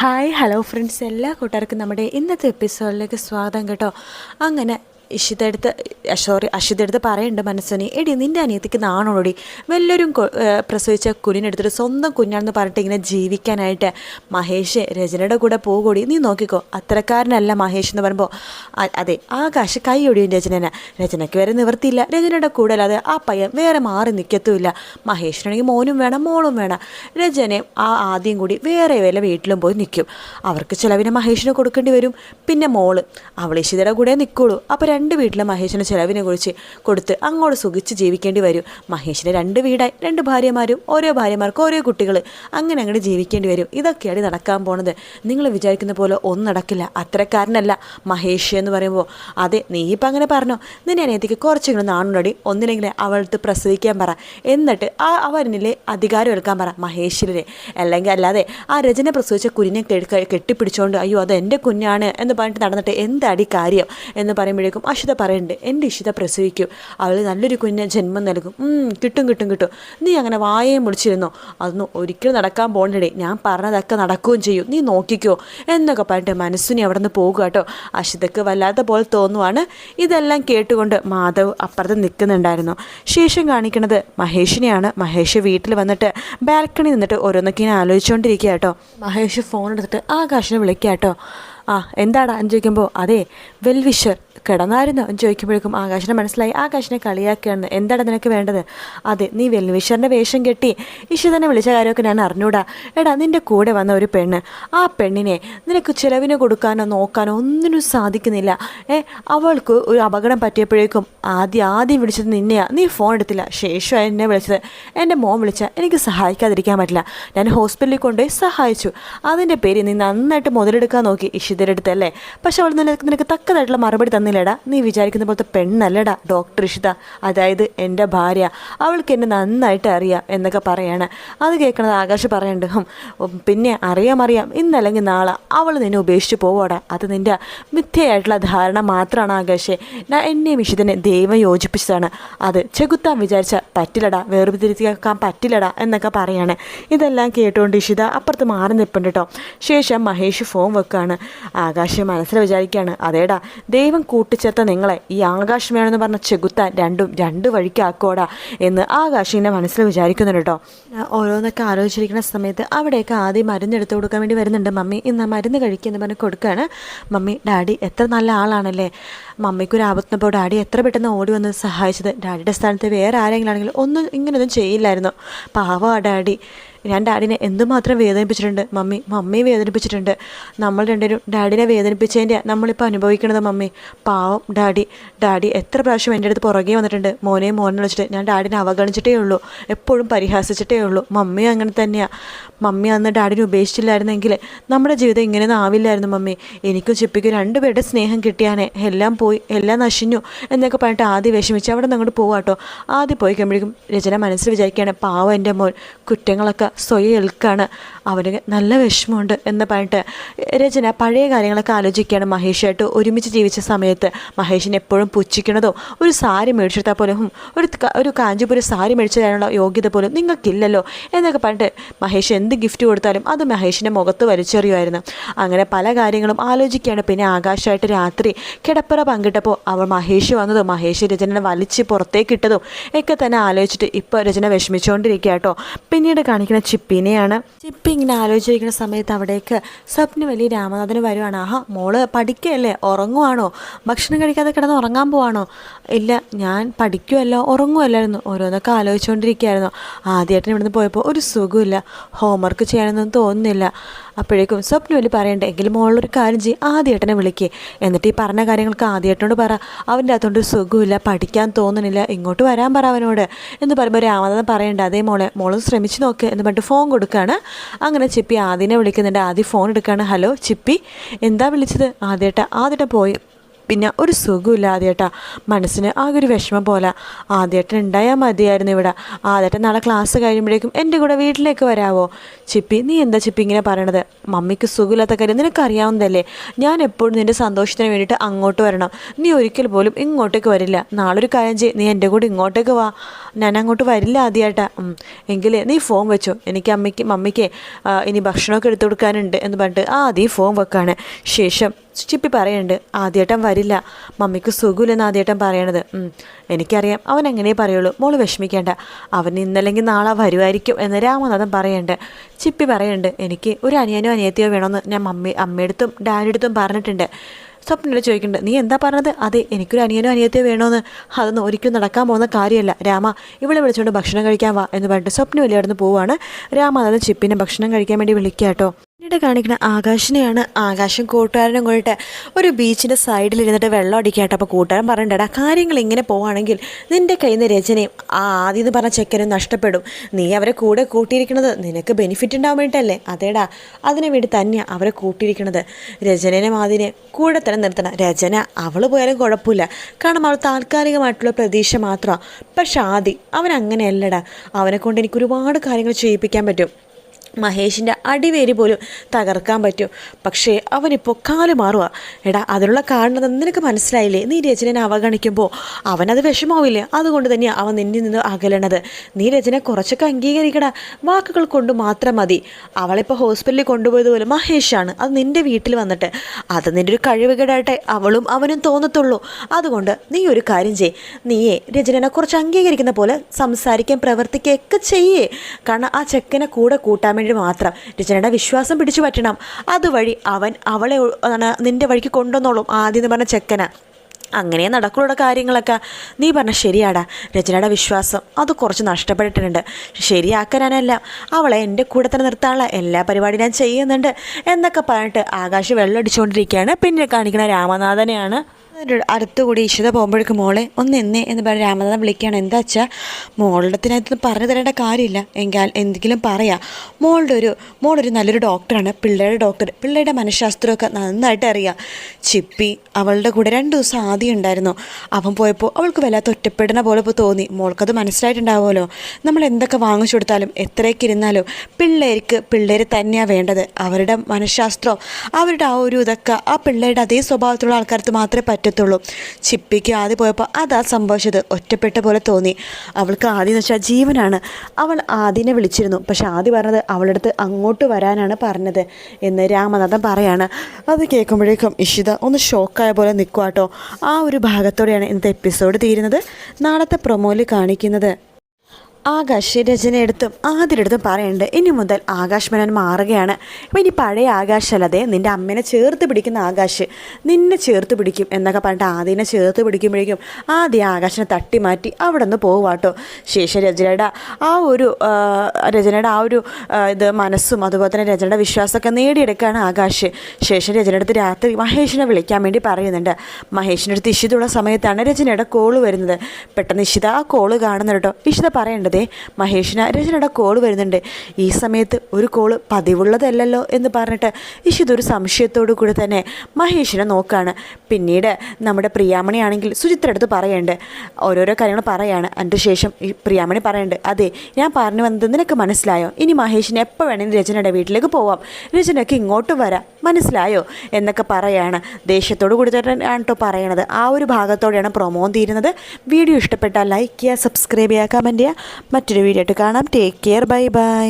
Hi hello friends എല്ലാ കൂട്ടുകാർക്കും നമ്മുടെ ഇന്നത്തെ എപ്പിസോഡിലേക്ക് സ്വാഗതം കേട്ടോ. അങ്ങനെ ഇഷിത എടുത്ത് സോറി അഷിതെടുത്ത് പറയുന്നുണ്ട് മനസ്സിനെ എടി നിന്റെ അനിയത്തിക്ക് നാണോടി? വല്ലവരും പ്രസവിച്ച കുഞ്ഞിനെടുത്തിട്ട് സ്വന്തം കുഞ്ഞാണെന്ന് പറഞ്ഞിട്ട് ഇങ്ങനെ ജീവിക്കാനായിട്ട് മഹേഷ് രചനയുടെ കൂടെ പോകൂടി? നീ നോക്കിക്കോ അത്രക്കാരനല്ല മഹേഷ് എന്ന് പറയുമ്പോൾ അതെ ആകാശ് കൈയൊടിയും രചനനെ. രചനയ്ക്ക് വരെ നിവർത്തിയില്ല രചനയുടെ കൂടെ അല്ലാതെ ആ പയ്യൻ വേറെ മാറി നിൽക്കത്തുമില്ല മഹേഷിനാണെങ്കിൽ മോനും വേണം മോളും വേണം. രചനയും ആ ആദ്യം കൂടി വേറെ വില വീട്ടിലും പോയി നിൽക്കും അവർക്ക് ചിലവിനെ മഹേഷിന് കൊടുക്കേണ്ടി വരും. പിന്നെ മോൾ അവൾ ഇഷിതയുടെ കൂടെ നിൽക്കുള്ളൂ അപ്പോൾ രണ്ട് വീട്ടിലെ മഹേഷിന് ചിലവിനെ കുറിച്ച് കൊടുത്ത് അങ്ങോട്ട് സുഖിച്ച് ജീവിക്കേണ്ടി വരും. മഹേഷിന് രണ്ട് വീടായി രണ്ട് ഭാര്യമാരും ഓരോ ഭാര്യമാർക്ക് ഓരോ കുട്ടികൾ. അങ്ങനെ അങ്ങോട്ട് ജീവിക്കേണ്ടി വരും. ഇതൊക്കെയാണ് നടക്കാൻ പോണത്. നിങ്ങൾ വിചാരിക്കുന്ന പോലെ ഒന്നും നടക്കില്ല. അത്രക്കാരനല്ല മഹേഷ് എന്ന് പറയുമ്പോൾ അതെ നീ ഇപ്പം അങ്ങനെ പറഞ്ഞോ. നിന്നെ അനിയത്തിക്ക് കുറച്ചെങ്കിലും നാണുണ്ടടി. ഒന്നിനെങ്കിലും അവൾക്ക് പ്രസവിക്കാൻ പറ. എന്നിട്ട് ആ അവനിലെ അധികാരം എടുക്കാൻ പറ മഹേഷിനെ. അല്ലെങ്കിൽ അല്ലാതെ ആ രചന പ്രസവിച്ച കുഞ്ഞിനെ കെട്ടിപ്പിടിച്ചുകൊണ്ട് അയ്യോ അത് എന്റെ കുഞ്ഞാണ് എന്ന് പറഞ്ഞിട്ട് നടന്നിട്ട് എന്താടി കാര്യം എന്ന് പറയുമ്പോഴേക്കും അഷിത പറയുന്നുണ്ട് എന്റെ ഇഷിത പ്രസവിക്കും. അവൾ നല്ലൊരു കുഞ്ഞിനെ ജന്മം നൽകും. കിട്ടും കിട്ടും കിട്ടും. നീ അങ്ങനെ വായയും മുടിച്ചിരുന്നോ അതൊന്നും ഒരിക്കലും നടക്കാൻ പോകണ്ടേ ഞാൻ പറഞ്ഞതൊക്കെ നടക്കുകയും ചെയ്യും. നീ നോക്കിക്കോ. എന്നൊക്കെ പറഞ്ഞിട്ട് മനസ്സിനെ അവിടെ നിന്ന് പോകുക കേട്ടോ അഷിതക്ക് വല്ലാത്ത പോലെ തോന്നുവാണ്. ഇതെല്ലാം കേട്ടുകൊണ്ട് മാധവ് അപ്പുറത്ത് നിൽക്കുന്നുണ്ടായിരുന്നു. ശേഷം കാണിക്കുന്നത് മഹേഷിനെയാണ്. മഹേഷ് വീട്ടിൽ വന്നിട്ട് ബാൽക്കണി നിന്നിട്ട് ഓരോന്നൊക്കെ ഇങ്ങനെ ആലോചിച്ചുകൊണ്ടിരിക്കുക കേട്ടോ മഹേഷ് ഫോൺ എടുത്തിട്ട് ആകാശിനെ വിളിക്കുക കേട്ടോ ആ എന്താടാ? എന്ന് ചോദിക്കുമ്പോൾ അതെ വെൽവിഷർ. കിടന്നായിരുന്നു. ചോദിക്കുമ്പോഴേക്കും ആകാശിനെ മനസ്സിലായി. ആകാശിനെ കളിയാക്കുകയാണ്. എന്താണ് നിനക്ക് വേണ്ടത്? അതെ നീ വെൽവിഷറിന്റെ വേഷം കെട്ടി ഇഷിതനെ വിളിച്ച കാര്യമൊക്കെ ഞാൻ അറിഞ്ഞൂടാ. എടാ നിന്റെ കൂടെ വന്ന ഒരു പെണ്ണ്. ആ പെണ്ണിനെ നിനക്ക് ചിലവിന് കൊടുക്കാനോ നോക്കാനോ ഒന്നിനും സാധിക്കുന്നില്ല. ഏ അവൾക്ക് ഒരു അപകടം പറ്റിയപ്പോഴേക്കും ആദ്യം ആദ്യം വിളിച്ചത് നിന്നെയാ. നീ ഫോൺ എടുത്തില്ല. ശേഷം എന്നെ വിളിച്ചത്. എന്റെ മോൻ വിളിച്ചാൽ എനിക്ക് സഹായിക്കാതിരിക്കാൻ പറ്റില്ല. ഞാൻ ഹോസ്പിറ്റലിൽ കൊണ്ടുപോയി സഹായിച്ചു. അതിന്റെ പേര് നീ നന്നായിട്ട് മുതലെടുക്കാൻ നോക്കി. ഇഷിതയുടെ അടുത്തല്ലേ പക്ഷെ അവൾ നിനക്ക് നിനക്ക് തക്കതായിട്ടുള്ള മറുപടി തന്നില്ലടാ നീ വിചാരിക്കുന്ന പോലത്തെ പെണ്ണല്ലടാ ഡോക്ടർ ഇഷിത. അതായത് എന്റെ ഭാര്യ. അവൾക്ക് എന്നെ നന്നായിട്ട് അറിയാം എന്നൊക്കെ പറയാണ്. അത് കേൾക്കണത് ആകാശ് പറയണ്ട്. പിന്നെ അറിയാം അറിയാം. ഇന്നല്ലെങ്കിൽ നാളെ അവൾ നിന്നെ ഉപേക്ഷിച്ച് പോവാടാ. അത് നിന്റെ മിഥ്യയായിട്ടുള്ള ധാരണ മാത്രമാണ് ആകാശേ. ഞാൻ എന്നെയും ഇഷിതനെ ദൈവം യോജിപ്പിച്ചതാണ്. അത് ചെകുത്താൻ വിചാരിച്ച പറ്റില്ലടാ. വേർതിരിക്കാൻ പറ്റില്ലടാ എന്നൊക്കെ പറയാണ്. ഇതെല്ലാം കേട്ടുകൊണ്ട് ഇഷിത അപ്പുറത്ത് മാറി നിൽപ്പുണ്ട് കേട്ടോ ശേഷം മഹേഷ് ഫോം വെക്കുകയാണ് ആകാശ് മനസ്സിൽ വിചാരിക്കുകയാണ് അതേടാ ദൈവം കൂട്ടിച്ചേർത്ത നിങ്ങളെ ഈ ആകാശ് വേണമെന്ന് പറഞ്ഞ ചെകുത്താൻ രണ്ടും രണ്ട് വഴിക്കാക്കോടാ എന്ന് ആകാശിന്റെ മനസ്സിൽ വിചാരിക്കുന്നുണ്ട് കേട്ടോ ഓരോന്നൊക്കെ ആലോചിച്ചിരിക്കുന്ന സമയത്ത് അവിടെയൊക്കെ ആദ്യം മരുന്ന് എടുത്തു കൊടുക്കാൻ വേണ്ടി വരുന്നുണ്ട് മമ്മി. ഇന്ന് മരുന്ന് കഴിക്കുമെന്ന് പറഞ്ഞ് കൊടുക്കുകയാണ് മമ്മി ഡാഡി എത്ര നല്ല ആളാണല്ലേ. മമ്മിക്കൊരു ആപത്തിനപ്പോൾ ഡാഡി എത്ര പെട്ടെന്ന് ഓടി വന്ന് സഹായിച്ചത്. ഡാഡിയുടെ സ്ഥാനത്ത് വേറെ ആരെങ്കിലും ആണെങ്കിലും ഒന്നും ഇങ്ങനെയൊന്നും ചെയ്യില്ലായിരുന്നു. പാവാ ഡാഡി. ഞാൻ ഡാഡിനെ എന്തുമാത്രം വേദനിപ്പിച്ചിട്ടുണ്ട്? മമ്മി മമ്മിയെ വേദനിപ്പിച്ചിട്ടുണ്ട്. നമ്മൾ രണ്ടുപേരും ഡാഡിനെ വേദനിപ്പിച്ചതിന്റെ നമ്മളിപ്പോൾ അനുഭവിക്കണത് മമ്മി. പാവം ഡാഡി. ഡാഡി എത്ര പ്രാവശ്യം എന്റെ അടുത്ത് പുറകെ വന്നിട്ടുണ്ട്. മോനെ മോനെ വിളിച്ചിട്ട് ഞാൻ ഡാഡിനെ അവഗണിച്ചിട്ടേ ഉള്ളൂ. എപ്പോഴും പരിഹാസിച്ചിട്ടേ ഉള്ളൂ. മമ്മി അങ്ങനെ തന്നെയാണ് മമ്മി അന്ന് ഡാഡിനെ ഉപേക്ഷിച്ചില്ലായിരുന്നെങ്കിൽ നമ്മുടെ ജീവിതം ഇങ്ങനെയൊന്നും ആവില്ലായിരുന്നു മമ്മി. എനിക്കും ചിപ്പിക്കും രണ്ടുപേരുടെ സ്നേഹം കിട്ടിയാനേ. എല്ലാം പോയി എല്ലാം നശിഞ്ഞു എന്നൊക്കെ പറഞ്ഞിട്ട് ആദ്യം വിഷമിച്ച് അവിടെ നിന്ന് അങ്ങോട്ട് പോവാട്ടോ. ആദ്യം പോയി കഴിയുമ്പോഴേക്കും രചന മനസ്സിൽ വിചാരിക്കുകയാണ് പാവം എന്റെ മോൻ. കുറ്റങ്ങളൊക്കെ സ്വയം ഏൽക്കാണ്. അവന് നല്ല വിഷമമുണ്ട് എന്ന് പറഞ്ഞിട്ട് രചന പഴയ കാര്യങ്ങളൊക്കെ ആലോചിക്കുകയാണ് മഹേഷായിട്ട് ഒരുമിച്ച് ജീവിച്ച സമയത്ത് മഹേഷിനെ എപ്പോഴും പുച്ഛിക്കണതോ ഒരു സാരി മേടിച്ചെടുത്താൽ പോലും ഒരു ഒരു കാഞ്ചിപുരം സാരി മേടിച്ചു തരാനുള്ള യോഗ്യത പോലും നിങ്ങൾക്കില്ലല്ലോ എന്നൊക്കെ പറഞ്ഞിട്ട് മഹേഷ് എന്ത് ഗിഫ്റ്റ് കൊടുത്താലും അത് മഹേഷിന്റെ മുഖത്ത് വലിച്ചെറിയുമായിരുന്നു. അങ്ങനെ പല കാര്യങ്ങളും ആലോചിക്കുകയാണ്. പിന്നെ ആകാശമായിട്ട് രാത്രി കിടപ്പറ പങ്കിട്ടപ്പോൾ അവൾ മഹേഷ് വന്നതും മഹേഷ് രചനനെ വലിച്ച് പുറത്തേക്ക് ഇട്ടതും ഒക്കെ തന്നെ ആലോചിച്ചിട്ട് ഇപ്പോൾ രചന വിഷമിച്ചുകൊണ്ടിരിക്കുക കേട്ടോ പിന്നീട് കാണിക്കുന്ന ചിപ്പിനെയാണ്. ചിപ്പി ഇങ്ങനെ ആലോചിച്ചിരിക്കുന്ന സമയത്ത് അവിടേക്ക് സ്വപ്ന വലിയ രാമനാഥന് വരുവാണ്. ആഹാ മോൾ പഠിക്കുകയല്ലേ? ഉറങ്ങുവാണോ? ഭക്ഷണം കഴിക്കാതെ കിടന്ന് ഉറങ്ങാൻ പോവാണോ? ഇല്ല ഞാൻ പഠിക്കുമല്ലോ ഉറങ്ങുമല്ലായിരുന്നു ഓരോന്നൊക്കെ ആലോചിച്ചുകൊണ്ടിരിക്കുകയായിരുന്നു. ആദ്യമായിട്ട് ഇവിടുന്ന് പോയപ്പോൾ ഒരു സുഖമില്ല ഹോംവർക്ക് ചെയ്യാനൊന്നും തോന്നുന്നില്ല. അപ്പോഴേക്കും സ്വപ്നവലി പറയണ്ട എങ്കിലും മോളൊരു കാര്യം ചെയ്യും ആദ്യേട്ടനെ വിളിക്കേ. എന്നിട്ട് ഈ പറഞ്ഞ കാര്യങ്ങൾക്ക് ആദ്യേട്ടനോട് പറ അവന്റെ അകത്തോണ്ട് സുഖമില്ല പഠിക്കാൻ തോന്നുന്നില്ല ഇങ്ങോട്ട് വരാൻ പറ അവനോട്. എന്ന് പറയുമ്പോൾ രാമനാഥൻ പറയണ്ട അതേ മോളെ മോളും ശ്രമിച്ച് നോക്ക് എന്ന് പറഞ്ഞിട്ട് ഫോൺ കൊടുക്കുകയാണ് അങ്ങനെ ചിപ്പി ആദ്യനെ വിളിക്കുന്നുണ്ട് ആദ്യം ഫോൺ എടുക്കുകയാണ് ഹലോ ചിപ്പി എന്താ വിളിച്ചത്? ആദ്യേട്ട ആദ്യേട്ട പോയി പിന്നെ ഒരു സുഖമില്ല ആദ്യേട്ടാ. മനസ്സിന് ആകെ ഒരു വിഷമം പോലെ. ആദ്യേട്ടൻ ഉണ്ടായാൽ മതിയായിരുന്നു ഇവിടെ. ആദ്യേട്ടൻ നാളെ ക്ലാസ് കഴിയുമ്പോഴേക്കും എന്റെ കൂടെ വീട്ടിലേക്ക് വരാവോ? ചിപ്പി നീ എന്താ ചിപ്പി ഇങ്ങനെ പറയണത്? മമ്മിക്ക് സുഖമില്ലാത്ത കാര്യം നിനക്കറിയാവുന്നതല്ലേ? ഞാൻ എപ്പോഴും നിന്റെ സന്തോഷത്തിന് വേണ്ടിയിട്ട് അങ്ങോട്ട് വരണം. നീ ഒരിക്കൽ പോലും ഇങ്ങോട്ടേക്ക് വരില്ല. നാളെ ഒരു കാര്യം ചെയ്യ്. നീ എന്റെ കൂടെ ഇങ്ങോട്ടേക്ക് വാ. ഞാൻ അങ്ങോട്ട് വരില്ല ആദ്യമായിട്ടാ എങ്കിലേ നീ ഫോം വെച്ചോ. എനിക്ക് അമ്മയ്ക്ക് മമ്മിക്ക് ഇനി ഭക്ഷണമൊക്കെ എടുത്തു കൊടുക്കാനുണ്ട് എന്ന് പറഞ്ഞിട്ട് ആദ്യം ഫോം വെക്കാണ്. ശേഷം ചിപ്പി പറയുന്നുണ്ട് ആദ്യേട്ടൻ വരില്ല. മമ്മിക്ക് സുഖമില്ലെന്ന് ആദ്യേട്ടൻ പറയണത്. എനിക്കറിയാം. അവൻ എങ്ങനെ പറയുള്ളൂ. മോൾ വിഷമിക്കേണ്ട. അവൻ ഇന്നല്ലെങ്കിൽ നാളെ വരുമായിരിക്കും. എന്ന് രാമനാഥൻ പറയുന്നുണ്ട് ചിപ്പി പറയുന്നുണ്ട് എനിക്ക് ഒരു അനിയനോ അനിയത്തിയോ വേണമെന്ന് ഞാൻ മമ്മി അമ്മയടുത്തും ഡാഡിയടുത്തും പറഞ്ഞിട്ടുണ്ട്. സ്വപ്നയോട് ചോദിക്കുന്നുണ്ട് നീ എന്താ പറഞ്ഞത്? അതെ എനിക്കൊരു അനിയനോ അനിയത്തെയോ വേണമെന്ന് അതൊന്നും ഒരിക്കലും നടക്കാൻ പോകുന്ന കാര്യമല്ല. രാമ ഇവിടെ വിളിച്ചുകൊണ്ട് ഭക്ഷണം കഴിക്കാൻ വാ എന്ന് പറഞ്ഞിട്ട് സ്വപ്ന വലിയ അടുത്ത് പോവാണ്. അതായത് ചിപ്പിനെ ഭക്ഷണം കഴിക്കാൻ വേണ്ടി വിളിക്കുക കേട്ടോ പിന്നീട് കാണിക്കുന്ന ആകാശിനെയാണ് ആകാശം കൂട്ടുകാരനും കൂടിയിട്ട് ഒരു ബീച്ചിന്റെ സൈഡിൽ ഇരുന്നിട്ട് വെള്ളം അടിക്കാട്ടോ അപ്പോൾ കൂട്ടുകാരൻ പറഞ്ഞിട്ടടാ കാര്യങ്ങൾ ഇങ്ങനെ പോവാണെങ്കിൽ നിന്റെ കയ്യിൽ നിന്ന് രചനയും ആ ആദ്യം എന്ന് പറഞ്ഞ ചെക്കനും നഷ്ടപ്പെടും. നീ അവരെ കൂടെ കൂട്ടിയിരിക്കുന്നത് നിനക്ക് ബെനിഫിറ്റ് ഉണ്ടാവാൻ വേണ്ടിയിട്ടല്ലേ അതേടാ അതിനു വേണ്ടി തന്നെയാണ് അവരെ കൂട്ടിയിരിക്കുന്നത്. രചനേനെ മാതിരി കൂടെ തന്നെ നിർത്തണം രചന. അവൾ പോയാലും കുഴപ്പമില്ല. കാരണം അവൾ താൽക്കാലികമായിട്ടുള്ള പ്രതീക്ഷ മാത്രമാണ് പക്ഷെ ആദി അവൻ അങ്ങനെയല്ലടാ. അവനെ കൊണ്ട് എനിക്ക് ഒരുപാട് കാര്യങ്ങൾ ചെയ്യിപ്പിക്കാൻ പറ്റും. മഹേഷിന്റെ അടിവേരി പോലും തകർക്കാൻ പറ്റും. പക്ഷേ അവനിപ്പോൾ കാൽ മാറുക എടാ അതിനുള്ള കാരണം നിനക്ക് മനസ്സിലായില്ലേ? നീ രചനനെ അവഗണിക്കുമ്പോൾ അവനത് വിഷമാവില്ലേ അതുകൊണ്ട് തന്നെയാണ് അവൻ നിന്നിൽ നിന്ന് അകലണത്. നീ രചന കുറച്ചൊക്കെ അംഗീകരിക്കടാ. വാക്കുകൾ കൊണ്ട് മാത്രം മതി. അവളിപ്പോൾ ഹോസ്പിറ്റലിൽ കൊണ്ടുപോയതുപോലെ മഹേഷാണ്. അത് നിന്റെ വീട്ടിൽ വന്നിട്ട്. അത് നിന്റെ ഒരു കഴിവുകേടായിട്ടെ. അവളും അവനും തോന്നത്തുള്ളൂ. അതുകൊണ്ട് നീ ഒരു കാര്യം ചെയ് നീയേ രചനനെ കുറച്ച് അംഗീകരിക്കുന്ന പോലെ സംസാരിക്കാൻ പ്രവർത്തിക്കുകയൊക്കെ ചെയ്യേ. കാരണം ആ ചെക്കനെ കൂടെ കൂട്ടാൻ വേണ്ടി മാത്രം. രചനയുടെ വിശ്വാസം പിടിച്ചു പറ്റണം. അതുവഴി അവൻ അവളെ നിന്റെ വഴിക്ക് കൊണ്ടുവന്നോളും ആദ്യം എന്ന് പറഞ്ഞ ചെക്കന. അങ്ങനെ നടക്കുള്ള കാര്യങ്ങളൊക്കെ. നീ പറഞ്ഞ ശരിയാടാ. രചനയുടെ വിശ്വാസം അത് കുറച്ച് നഷ്ടപ്പെട്ടിട്ടുണ്ട്. ശരിയാക്കാനല്ല അവളെ എന്റെ കൂടെ തന്നെ നിർത്താനുള്ള എല്ലാ പരിപാടിയും ഞാൻ ചെയ്യുന്നുണ്ട് എന്നൊക്കെ പറഞ്ഞിട്ട് ആകാശ് വെള്ളം അടിച്ചുകൊണ്ടിരിക്കുകയാണ് പിന്നെ കാണിക്കുന്ന രാമനാഥനെയാണ് അടുത്തുകൂടി ഈശ്വത പോകുമ്പോഴേക്ക് മോളെ ഒന്ന് എന്നേ എന്ന് പറഞ്ഞ് രാമനാഥൻ വിളിക്കുകയാണ്. എന്താ വെച്ചാൽ മോളുടെ അതിനകത്തൊന്നും പറഞ്ഞു തരേണ്ട കാര്യമില്ല. എങ്കിൽ എന്തെങ്കിലും പറയാം. മോളുടെ ഒരു മോളൊരു നല്ലൊരു ഡോക്ടറാണ് പിള്ളേരുടെ ഡോക്ടർ പിള്ളേരുടെ മനഃശാസ്ത്രമൊക്കെ നന്നായിട്ട് അറിയാം. ചിപ്പി അവളുടെ കൂടെ രണ്ട് ദിവസം ആദ്യം ഉണ്ടായിരുന്നു. അവൻ പോയപ്പോൾ അവൾക്ക് വല്ലാത്ത ഒറ്റപ്പെടുന്ന പോലെ ഇപ്പോൾ തോന്നി. മോൾക്കത് മനസ്സിലായിട്ടുണ്ടാവുമല്ലോ. നമ്മൾ എന്തൊക്കെ വാങ്ങിച്ചു കൊടുത്താലും എത്രയൊക്കെ ഇരുന്നാലും പിള്ളേർക്ക് പിള്ളേർ തന്നെയാണ് വേണ്ടത്. അവരുടെ മനഃശാസ്ത്രം അവരുടെ ആ ഒരു ഇതൊക്കെ ആ പിള്ളേരുടെ അതേ സ്വഭാവത്തിലുള്ള ആൾക്കാർക്ക് മാത്രമേ പറ്റത്തുള്ളൂ. ചിപ്പിക്ക് ആദ്യം പോയപ്പോൾ അതാ സംഭവിച്ചത്. ഒറ്റപ്പെട്ട പോലെ തോന്നി. അവൾക്ക് ആദ്യം എന്ന് വെച്ചാൽ ജീവനാണ്. അവൾ ആദ്യനെ വിളിച്ചിരുന്നു. പക്ഷെ ആദ്യം പറഞ്ഞത് അവളുടെ അടുത്ത് അങ്ങോട്ട് വരാനാണ് പറഞ്ഞത് എന്ന് രാമനാഥൻ പറയാണ്. അത് കേൾക്കുമ്പോഴേക്കും ഇഷിത ഒന്ന് ഷോക്കായ പോലെ നിൽക്കുക കേട്ടോ ആ ഒരു ഭാഗത്തോടെയാണ് ഇന്നത്തെ എപ്പിസോഡ് തീരുന്നത്. നാളത്തെ പ്രൊമോയിൽ കാണിക്കുന്നത്. ആകാശ് രചനയെടുത്തും ആദ്യടുത്തും പറയുന്നുണ്ട് ഇനി മുതൽ ആകാശ് മേനോൻ മാറുകയാണ്. അപ്പോൾ ഇനി പഴയ ആകാശ് അല്ലാതെ നിന്റെ അമ്മേനെ ചേർത്ത് പിടിക്കുന്ന ആകാശ്. നിന്നെ ചേർത്ത് പിടിക്കും എന്നൊക്കെ പറഞ്ഞിട്ട് ആദ്യനെ ചേർത്ത് പിടിക്കുമ്പോഴേക്കും ആദ്യം ആകാശിനെ തട്ടി മാറ്റി അവിടെ നിന്ന് പോവാട്ടോ ശേഷം രചനയുടെ ആ ഒരു രചനയുടെ ആ ഒരു ഇത് മനസ്സും അതുപോലെ തന്നെ രചനയുടെ വിശ്വാസമൊക്കെ നേടിയെടുക്കുകയാണ് ആകാശ്. ശേഷം രചനയുടെ അടുത്ത് രാത്രി മഹേഷിനെ വിളിക്കാൻ വേണ്ടി പറയുന്നുണ്ട്. മഹേഷിന്റെ അടുത്ത് ഇഷിതുള്ള സമയത്താണ് രചനയുടെ കോൾ വരുന്നത്. പെട്ടെന്ന് ഇഷിത ആ കോൾ കാണുന്നുണ്ട് ഇഷിത പറയേണ്ടതേ മഹേഷിന് രചനയുടെ കോൾ വരുന്നുണ്ട്. ഈ സമയത്ത് ഒരു കോൾ പതിവുള്ളതല്ലല്ലോ എന്ന് പറഞ്ഞിട്ട് ഇഷിതൊരു സംശയത്തോടു കൂടി തന്നെ മഹേഷിനെ നോക്കുകയാണ് പിന്നീട് നമ്മുടെ പ്രിയാമണിയാണെങ്കിൽ സുചിത്ര അടുത്ത് പറയുന്നുണ്ട് ഓരോരോ കാര്യങ്ങൾ പറയാണ്. അതിന്റെ ശേഷം ഈ പ്രിയാമണി പറയുന്നുണ്ട് അതെ ഞാൻ പറഞ്ഞു വന്നത് നിനക്ക് മനസ്സിലായോ? ഇനി മഹേഷിന് എപ്പോൾ വേണമെങ്കിൽ രചനയുടെ വീട്ടിലേക്ക് പോവാം. രചനയ്ക്ക് ഇങ്ങോട്ട് വരാം. മനസ്സിലായോ? എന്നൊക്കെ പറയാണ്. ദേഷ്യത്തോട് കൂടി തന്നെയാണ് കേട്ടോ പറയണത്. ആ ഒരു ഭാഗത്തോടെയാണ് പ്രൊമോ തീരുന്നത്. വീഡിയോ ഇഷ്ടപ്പെട്ടാൽ ലൈക്ക് ചെയ്യുക സബ്സ്ക്രൈബ് ചെയ്യുക കമന്റ് ചെയ്യുക. മറ്റൊരു വീഡിയോ ആയിട്ട് കാണാം. Take care bye bye